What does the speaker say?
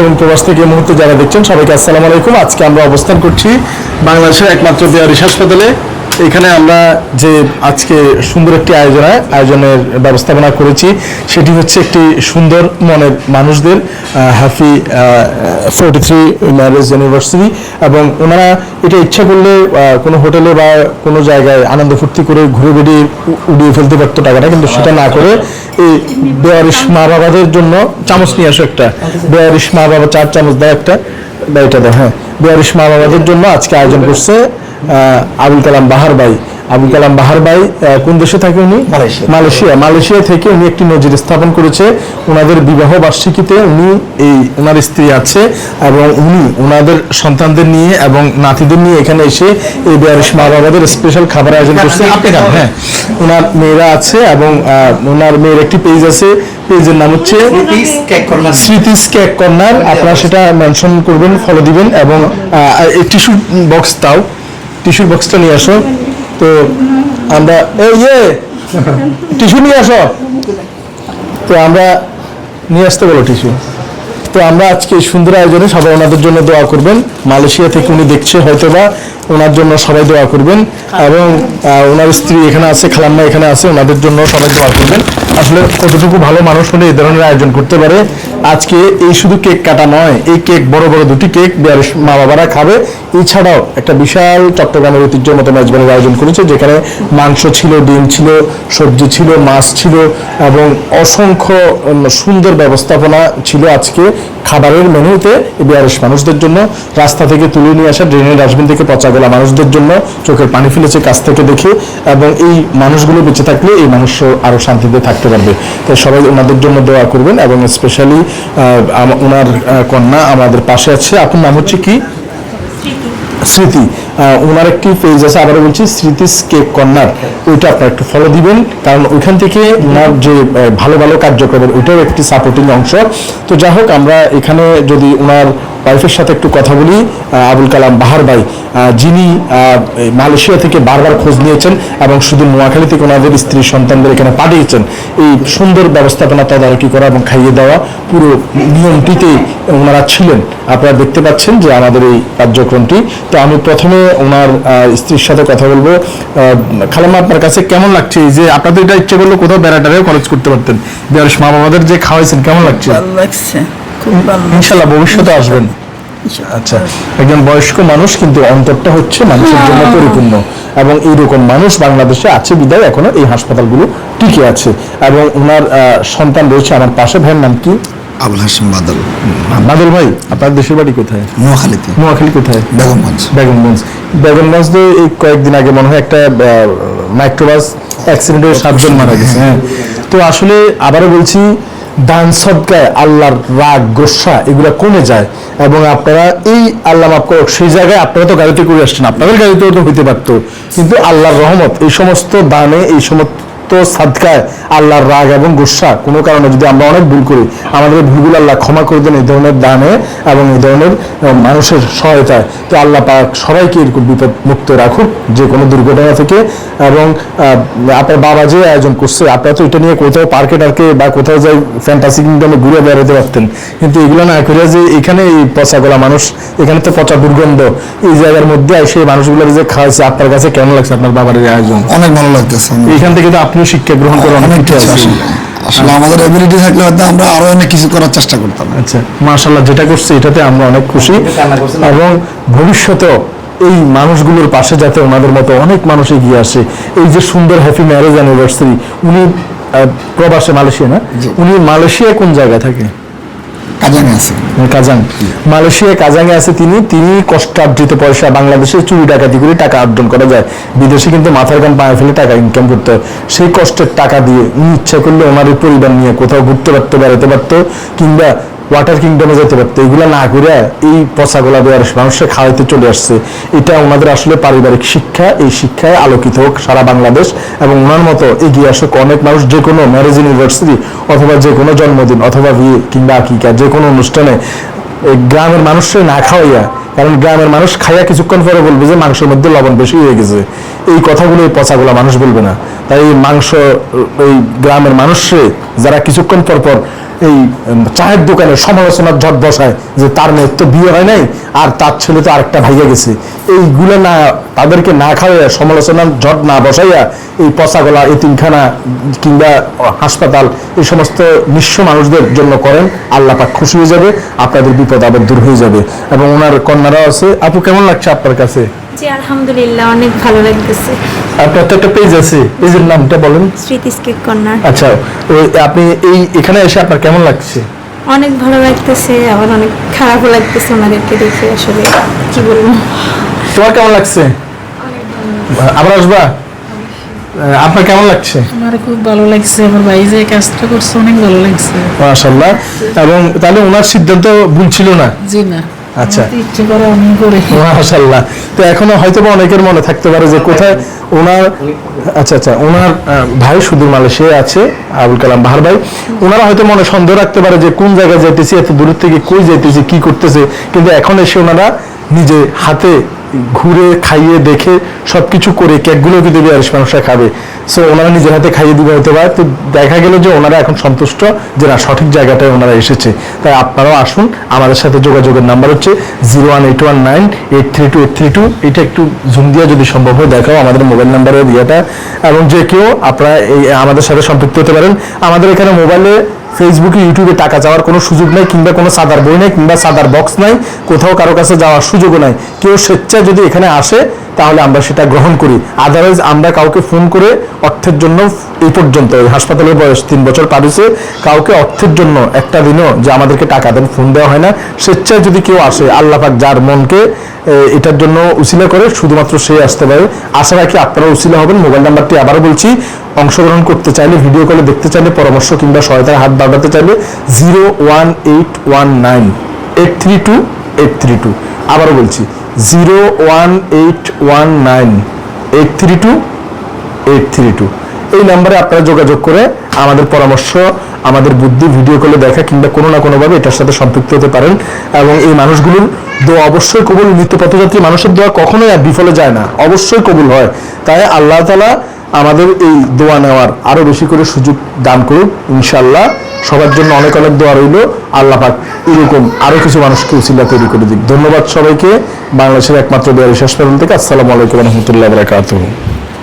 এবং প্রবাস থেকে মুহূর্তে যারা দেখছেন, সবাইকে আসসালামু আলাইকুম। আজকে আমরা অবস্থান করছি বাংলাদেশের একমাত্র বিহারিস হাসপাতালে। এখানে আমরা যে আজকে সুন্দর একটি আয়োজন আয়োজনের ব্যবস্থাপনা করেছি, সেটি হচ্ছে একটি সুন্দর মনের মানুষদের happy forty three marriage anniversary এবং ওনারা এটা ইচ্ছা করলে কোনো হোটেলে বা কোনো জায়গায় আনন্দ ফুর্তি করে ঘুরে বেরিয়ে উড়িয়ে ফেলতে পারতো টাকাটা, কিন্তু সেটা না করে এই বেয়ারিশ মা বাবাদের জন্য চামচ নিয়ে আসো একটা। বেয়ারিশ মা বাবা চার চামচ দেয় একটা। এটা দাও হ্যাঁ। বেয়ারিশ মা বাবাদের জন্য আজকে আয়োজন করছে আবুল কালাম বাহার ভাই। আবুল কালাম বাহার ভাই কোন দেশে থাকে উনি? মালয়েশিয়া। মালয়েশিয়া। থেকে উনি একটি নজির স্থাপন করেছে। ওনাদের বিবাহ বার্ষিকীতে উনি এই ওনার স্ত্রী আছে এবং উনি ওনাদের সন্তানদের নিয়ে এবং নাতিদের নিয়ে এখানে এসে এই বেয়ারিশ মা বাবাদের স্পেশাল খাবার আয়োজন করছে হ্যাঁ। ওনার মেয়েরা আছে এবং ওনার মেয়ের একটি পেজ আছে। পেজের নাম হচ্ছে স্মৃতিস কেক কর্নার। আপনারা সেটা মেনশন করবেন ফলো দিবেন এবং টিস্যু বক্স দাও। টিস্যু বক্সটা নিয়ে আসো। তো আমরা, এই ইয়ে টিস্যু নিয়ে আসো। তো আমরা নিয়ে আসতে বলো টিস্যু। তো আমরা আজকে সুন্দর আয়োজনে সবাই ওনাদের জন্য দোয়া করবেন। মালয়েশিয়া থেকে উনি দেখছে হয়তো বা ওনার জন্য সবাই দোয়া করবেন। এবং ওনার স্ত্রী এখানে আছে, খালাম্মা এখানে আছে, ওনাদের জন্য সবাই দোয়া করবেন। আসলে কতটুকু ভালো মানুষ হলে এই ধরনের আয়োজন করতে পারে? আজকে এই শুধু কেক কাটা নয়, এই কেক, বড় বড় দুটি কেক বিহারের মা বাবারা খাবে। এছাড়াও একটা বিশাল চট্টগ্রামের ঐতিহ্যের মতো মেজবানের আয়োজন করেছে, যেখানে মাংস ছিল, ডিম ছিল, সবজি ছিল, মাছ ছিল, এবং অসংখ্য সুন্দর ব্যবস্থাপনা ছিল আজকে খাবারের মেনুতে বিহারের মানুষদের জন্য। রাস্তা থেকে তুলে নিয়ে আসা, ড্রেনের ডাস্টবিন থেকে পচা গেলা মানুষদের জন্য চোখের পানি ফেলেছে কাছ থেকে দেখে, এবং এই মানুষগুলো বেঁচে থাকলে এই মানুষ আরও শান্তিতে থাকতে পারবে। তাই সবাই ওনাদের জন্য দোয়া করবেন, এবং স্পেশালি ওনার কন্যা আমাদের পাশে আছে। আপনার নাম হচ্ছে কি? স্মৃতি। ওনার একটি পেজ আছে, আবারও বলছি স্মৃতিস কেক কর্নার। ওইটা আপনারা একটু ফলো দিবেন, কারণ ওইখান থেকে ওনার যে ভালো ভালো কার্যক্রমের ওইটাও একটি সাপোর্টিং অংশ। তো যাই হোক, আমরা এখানে যদি ওনার ওয়াইফের সাথে একটু কথা বলি আবুল কালাম বাহার ভাই যিনি মালয়েশিয়া থেকে বারবার খোঁজ নিয়েছেন এবং শুধু নোয়াখালী থেকে ওনাদের স্ত্রী সন্তানদের এখানে পাঠিয়েছেন। এই সুন্দর ব্যবস্থাপনা তদারকি করা এবং খাইয়ে দেওয়া পুরো নিয়মটিতে ওনারা ছিলেন। আপনারা দেখতে পাচ্ছেন যে আমাদের এই কার্যক্রমটি। তো আমি প্রথমে ওনার স্ত্রীর সাথে কথা বলব। আহ, খালাম্মা আপনার কাছে কেমন লাগছে? যে আপনাদের এটা ইচ্ছে করল কোথাও বেড়াটারেও খরচ করতে পারতেন। বিহারের মা বাবাদের যে খাওয়াইছেন কেমন লাগছে? লাগছে। ইনশাল্লাহ ভবিষ্যতে আসবেন। আচ্ছা একজন বয়স্ক মানুষ কিন্তু অন্তরটা হচ্ছে মানুষের জন্য পরিপূর্ণ। এবং এইরকম মানুষ বাংলাদেশে আছে বিদায় এখনও এই হাসপাতালগুলো টিকে আছে। এবং ওনার সন্তান রয়েছে আমার পাশে। ভাইয়ের নাম কি? আবুল হাসিম বাদল। বাদল ভাই আপনার দেশের বাড়ি কোথায়? নোয়াখালীতে। নোয়াখালী কোথায়? বেগমগঞ্জ। বেগমগঞ্জ। বেগমগঞ্জ তো এই কয়েকদিন আগে মনে হয় একটা মাইক্রোবাস অ্যাক্সিডেন্টে সাতজন মারা গেছে। হ্যাঁ। তো আসলে আবারও বলছি দান সদকায় আল্লাহর রাগ, গোসা, এগুলো কমে যায়। এবং আপনারা এই আল্লাহ মাফ করুক, সেই জায়গায় আপনারা তো গাড়িতে করে আসছেন আপনাদের গাড়িতেও তো হইতে পারতো। কিন্তু আল্লাহর রহমত, এই সমস্ত দানে, এই সমস্ত সাদকায় আল্লাহর রাগ এবং গোসা। কোনো কারণে যদি আমরা অনেক ভুল করি আমাদের ভুলগুলো আল্লাহ ক্ষমা করে দেন এই ধরনের দানে এবং এই ধরনের মানুষের সহায়তায়। তো আল্লাহ পাক সবাইকে এরকম বিপদ মুক্ত রাখুক যে কোনো দুর্ঘটনা থেকে। এবং আপনার বাবা যে আয়োজন করছে আপনারা তো এটা নিয়ে কোথাও পার্কে টার্কে বা কোথাও যাই ফ্যান্টাসি কিংডমে ঘুরে বেড়াতে পারতেন। কিন্তু এগুলো না করে যে এখানে এই পচা গলা মানুষ এখানে তো পচা দুর্গন্ধ। এই জায়গার মধ্যে এসে এই মানুষগুলো যে খাওয়াইছে আপনার কাছে কেমন লাগছে আপনার বাবার আয়োজন? অনেক ভালো লাগতেছে। এখান থেকে তো আপনিও শিক্ষা গ্রহণ করে অনেক কিছু আছে। আসলে। আমাদের এবিলিটি থাকলে হয়তো আমরা আরও অনেক কিছু করার চেষ্টা করতাম। আচ্ছা যেটা করছে এটাতে আমরা অনেক খুশি। এবং ভবিষ্যতেও এই মানুষগুলোর পাশে যাতে ওনাদের মতো অনেক মানুষ এগিয়ে আসে এই যে সুন্দর হ্যাপি ম্যারেজ অ্যানিভার্সারি উনি আহ, প্রবাসে মালয়েশিয়া না? উনি মালয়েশিয়ায় কোন জায়গায় থাকে? কাজানে আছে। কাজাং মালয়েশিয়ায় কাজাংয়ে আছে তিনি। তিনি কষ্টার্জিত পয়সা বাংলাদেশে চুরি ডাকাতি করে টাকা অর্জন করা যায়। বিদেশে কিন্তু মাথার গান পায়ে ফেলে টাকা ইনকাম করতে হয়। সেই কষ্টের টাকা দিয়ে উনি ইচ্ছা করলে ওনার পরিবার নিয়ে কোথাও ঘুরতে পারতো, বেড়াতে পারতো, কিংবা ওয়াটার কিংডমে যেতে পারতো। এগুলো না করে এই পচাগোলা দেওয়ার মানুষের খাওয়াইতে চলে আসছে। এটা ওনাদের আসলে পারিবারিক শিক্ষা। এই শিক্ষায় আলোকিত হোক সারা বাংলাদেশ এবং ওনার মতো এগিয়ে আসুক অনেক মানুষ যে কোনো ম্যারেজ ইউনিভার্সিটি অথবা যে কোনো জন্মদিন অথবা বিয়ে কিংবা আকিকা যে কোনো অনুষ্ঠানে গ্রামের মানুষকে না খাওয়াইয়া, কারণ গ্রামের মানুষ খাইয়া কিছুক্ষণ পরে বলবে যে মাংসের মধ্যে লবণ বেশি হয়ে গেছে। এই কথাগুলো এই পচাগুলো মানুষ বলবে না। তাই মাংস, এই গ্রামের মানুষে যারা কিছুক্ষণ পর পর এই চায়ের দোকানে সমালোচনার ঝট বসায় যে তার মেয়ের তো বিয়ে হয় নাই, আর তার ছেলে তো আরেকটা ভাইয়া গেছে। এইগুলো না, তাদেরকে না খাওয়াইয়া, সমালোচনার ঝট না বসাইয়া, এই পচাগলা এতিমখানা কিংবা হাসপাতাল, এই সমস্ত নিঃস্ব মানুষদের জন্য করেন, আল্লাহ পাক খুশি হয়ে যাবে, আপনাদের বিপদ আবার দূর হয়ে যাবে। এবং ওনার কন্যারাও আছে। আপু, কেমন লাগছে আপনার কাছে? জি আলহামদুলিল্লাহ অনেক ভালো লাগতেছে। আপনার তো একটা পেজ আছে পেজের নামটা বলেন। Smriti's cake corner. আচ্ছা ওই আপনি এই এখানে এসে আপনার কেমন লাগছে? অনেক ভালো লাগতেছে আবার অনেক খারাপও লাগতেছে ওনাদেরকে দেখে আসলে কি বলব। তোমার কেমন লাগছে? আবার আসবা? আপনার কেমন লাগছে? আমার খুব ভালো লাগছে আমার ভাই যে কাজটা করছে অনেক ভালো লাগছে। মাশাল্লাহ এবং তাহলে ওনার সিদ্ধান্ত ভুল ছিল না? জি না। আচ্ছা। তো ইচ্ছে করে আমি করে। মাশাল্লাহ তো এখনও হয়তো অনেকের মনে থাকতে পারে যে কোথায় ওনার আচ্ছা আচ্ছা ওনার ভাই সুদূর আছে আবুল কালাম বাহার ভাই। ওনারা হয়তো মনে সন্দেহ রাখতে পারে যে কোন জায়গায় যাইতেছি এত দূর থেকে কই যাইতেছি কি করতেছে কিন্তু এখন এসে ওনারা নিজে হাতে ঘুরে, খাইয়ে, দেখে সব কিছু করে কেকগুলো কিন্তু বিয়ারিশ মানুষরা খাবে। সো ওনারা নিজের হাতে খাইয়ে দিবে হতে পারে। তো দেখা গেল যে ওনারা এখন সন্তুষ্ট যে না, সঠিক জায়গাটায় ওনারা এসেছে। তাই আপনারাও আসুন। আমাদের সাথে যোগাযোগের নাম্বার হচ্ছে zero one eight one nine eight three two eight three two. এটা একটু জুম দিয়ে যদি সম্ভব হয়, দেখাও আমাদের মোবাইল নাম্বারের ইয়েটা। এবং যে কেউ আপনারা এই, আমাদের সাথে সম্পৃক্ত হতে পারেন। আমাদের এখানে মোবাইলে ফেসবুকে ইউটিউবে টাকা যাওয়ার কোনো সুযোগ নাই, কিংবা কোনো সাদার বই নাই, কিংবা সাদার বক্স নাই, কোথাও কারও কাছে যাওয়ার সুযোগও নাই। কেউ স্বেচ্ছায় যদি এখানে আসে তাহলে আমরা সেটা গ্রহণ করি। আদারওয়াইজ আমরা কাউকে ফোন করে অর্থের জন্য এই পর্যন্ত হাসপাতালের বয়স তিন বছর পার হয়েছে, কাউকে অর্থের জন্য একটা দিনও যে আমাদেরকে টাকা দেন ফোন দেওয়া হয় না। স্বেচ্ছায় যদি কেউ আসে আল্লাহ পাক যার মনকে এটার জন্য উসিলা করে, শুধুমাত্র সে আসতে পারে। আশা রাখি আপনারা উসিলা হবেন। মোবাইল নাম্বারটি আবারও বলছি, অংশগ্রহণ করতে চাইলে ভিডিও কলে দেখতে চাইলে, পরামর্শ কিংবা সহায়তার হাত বাড়াতে চাইলে zero one eight one nine eight three two eight three two আবারও বলছি zero one eight one nine eight three two eight three two এই নাম্বারে আপনারা যোগাযোগ করে আমাদের পরামর্শ, আমাদের বুদ্ধি ভিডিও কলে দেখা কিংবা কোনো না কোনোভাবে এটার সাথে সম্পৃক্ত হতে পারেন এবং এই মানুষগুলোর দোয়া অবশ্যই কবুল। নিত্য পথযাত্রী মানুষের দোয়া কখনোই আর বিফলে যায় না, অবশ্যই কবুল হয়। তাই আল্লাহ তালা আমাদের এই দোয়া নেওয়ার আরও বেশি করে সুযোগ দান করুন ইনশাল্লাহ সবার জন্য অনেক অনেক দোয়া রইল। আল্লাহ পাক এরকম আরও কিছু মানুষকে উসিলা তৈরি করে দিক। ধন্যবাদ সবাইকে। বাংলাদেশের একমাত্র বিহারি হাসপাতাল থেকে আসসালামু আলাইকুম রহমতুল্লাহ বরাকাতুহ।